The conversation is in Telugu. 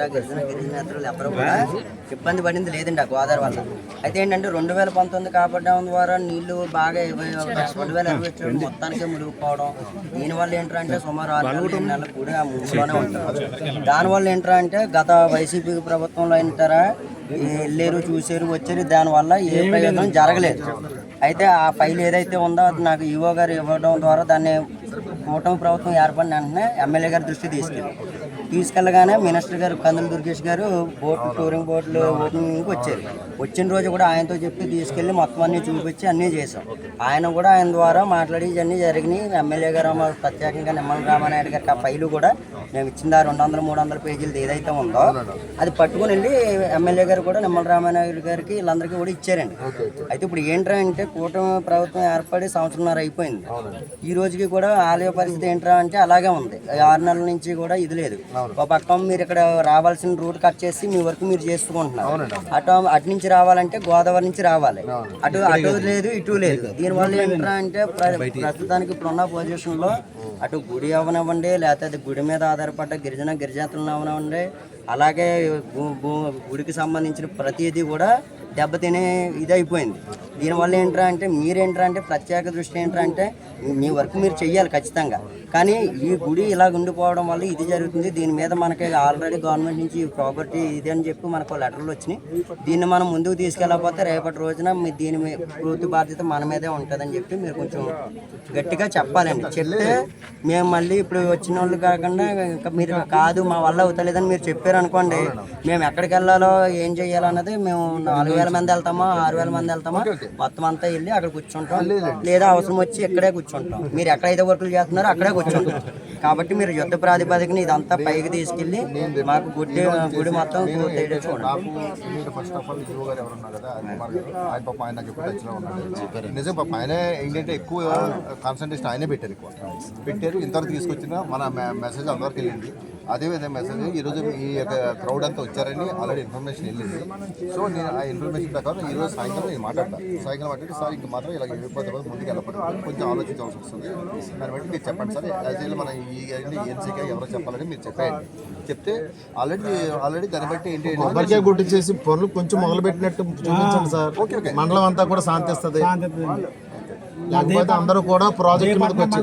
లేదంటే గిరిజన గిరిజనేతలు ఎవరు కూడా ఇబ్బంది పడింది లేదండి ఆ గోదావరి వల్ల. అయితే ఏంటంటే రెండు వేల పంతొమ్మిది కాపాడడం ద్వారా నీళ్ళు బాగా రెండు వేల ఇరవై వచ్చినప్పుడు మొత్తానికి మునిగిపోవడం. దీనివల్ల ఏంటంటే సుమారు ఆరు నెలలు ఏడు నెలలు కూడా ఆ ముందులోనే ఉంటారు. దానివల్ల ఏంటంటే గత వైసీపీ ప్రభుత్వంలో ఏంటారా వెళ్ళారు చూసారు వచ్చారు దానివల్ల ఏ ప్రయోజనం జరగలేదు. అయితే ఆ ఫైల్ ఏదైతే ఉందో అది నాకు ఈవో గారు ఇవ్వడం ద్వారా దాన్ని కూటమి ప్రభుత్వం ఏర్పడిన వెంటనే ఎమ్మెల్యే గారి దృష్టి తీసుకెళ్ళి తీసుకెళ్ళగానే మినిస్టర్ గారు కందుల దుర్గేష్ గారు బోట్ టూరింగ్ బోట్లు ఓపెనింగ్కి వచ్చారు. వచ్చిన రోజు కూడా ఆయనతో చెప్పి తీసుకెళ్ళి మొత్తం అన్ని చూపించి అన్నీ చేసాం ఆయన కూడా ఆయన ద్వారా మాట్లాడి ఇవన్నీ జరిగినాయి. ఎమ్మెల్యే గారు ప్రత్యేకంగా నిమ్మల రామానాయుడు గారికి ఆ ఫైలు కూడా మేము ఇచ్చిన ఆ రెండు వందల మూడు వందల పేజీలది ఏదైతే ఉందో అది పట్టుకుని వెళ్ళి ఎమ్మెల్యే గారు కూడా నిమ్మల రామానాయుడు గారికి వీళ్ళందరికీ కూడా ఇచ్చారండి. అయితే ఇప్పుడు ఏంట్రా అంటే కూటమి ప్రభుత్వం ఏర్పడి సంవత్సరంన్నర అయిపోయింది. ఈ రోజుకి కూడా ఆలయ పరిస్థితి ఏంట్రా అంటే అలాగే ఉంది. ఆరు నెలల నుంచి కూడా ఇది లేదు. ఒక పక్క మీరు ఇక్కడ రావాల్సిన రూట్ కట్ చేసి మీ వరకు మీరు చేసుకుంటున్నారు. అటు అటు నుంచి రావాలంటే గోదావరి నుంచి రావాలి. అటు అటు లేదు. ఇటు లేదు. దీనివల్ల ఏంట్రా అంటే ప్ర- ప్రస్తుతానికి ఇప్పుడున్న పొజిషన్లో అటు గుడి అవనివ్వండి లేకపోతే అది గుడి మీద ఆధారపడ్డ గిరిజన గిరిజాతులను అవనివ్వండి. అలాగే గుడికి సంబంధించిన ప్రతిదీ కూడా దెబ్బతినే ఇది అయిపోయింది. దీనివల్ల ఏంట్రా అంటే మీరేంట్రా అంటే ప్రత్యేక దృష్టి ఏంట్రా అంటే మీ వర్క్ మీరు చెయ్యాలి ఖచ్చితంగా. కానీ ఈ గుడి ఇలా ఉండిపోవడం వల్ల ఇది జరుగుతుంది. దీని మీద మనకి ఆల్రెడీ గవర్నమెంట్ నుంచి ప్రాపర్టీ ఇది అని చెప్పి మనకు లెటర్లు వచ్చినాయి. దీన్ని మనం ముందుకు తీసుకెళ్ళకపోతే రేపటి రోజున మీ దీని పూర్తి బాధ్యత మన మీదే ఉంటుందని చెప్పి మీరు కొంచెం గట్టిగా చెప్పాలండి. చెప్తే మేము మళ్ళీ ఇప్పుడు వచ్చిన వాళ్ళు కాకుండా ఇంకా మీరు కాదు మా వల్ల అవుతలేదని మీరు చెప్పారు అనుకోండి మేము ఎక్కడికి వెళ్ళాలో ఏం చేయాలన్నది మేము నాలుగు వేల మంది వెళ్తామా ఆరు వేల మంది వెళ్తామా మొత్తం అంతా వెళ్ళి అక్కడ కూర్చుంటాం. లేదా అవసరం వచ్చి ఇక్కడే కూర్చుంటాం. మీరు ఎక్కడైతే వర్కులు చేస్తున్నారో అక్కడే కూర్చుంటాం. కాబట్టి మీరు యుద్ధ ప్రాతిపదికన ఇదంతా పైకి తీసుకెళ్ళి మాకు గుడి గుడి మొత్తం ఫస్ట్ ఆఫ్ ఆల్ యువ గారు ఎవరు ఉన్నారు కదా అది కుమార్ గారు. ఆయన పాప ఆయన నాకు ఎప్పుడు టచ్లో ఉన్నాడు. నిజం పాప ఆయన ఏంటంటే ఎక్కువ కాన్సన్ట్రేషన్ ఆయనే పెట్టారు ఎక్కువ. పెట్టారు. ఇంతవరకు తీసుకొచ్చిన మన మెసేజ్ అందరికి వెళ్ళింది. అదే విధంగా మెసేజ్ ఈరోజు ఈ యొక్క క్రౌడ్ అంతా వచ్చారని ఆల్రెడీ ఇన్ఫర్మేషన్ వెళ్ళింది. సో నేను ఆ ఇన్ఫర్మేషన్ ప్రకారం ఈ రోజు సాయంత్రం నేను మాట్లాడతాను సాయంత్రం మాట్లాడి సార్ ఇంక మాత్రం ఇలా వెళ్ళిపోతే ముందుకు వెళ్ళకపోతే కొంచెం ఆలోచించాల్సి వస్తుంది. దాన్ని బట్టి మీరు చెప్పండి సార్. యాజ్ మన ఈ ఎన్సీగా ఎవరో చెప్పాలని మీరు చెప్పేయండి. చెప్తే ఆల్రెడీ ఆల్రెడీ దాన్ని బట్టి ఏంటి కొబ్బరికాయ గుడ్డు చేసి పనులు కొంచెం మొదలు పెట్టినట్టు చూపించండి సార్. మండలం అంతా కూడా శాంతిస్తుంది లేకపోతే అందరూ కూడా ప్రాజెక్ట్ మీదకి వచ్చి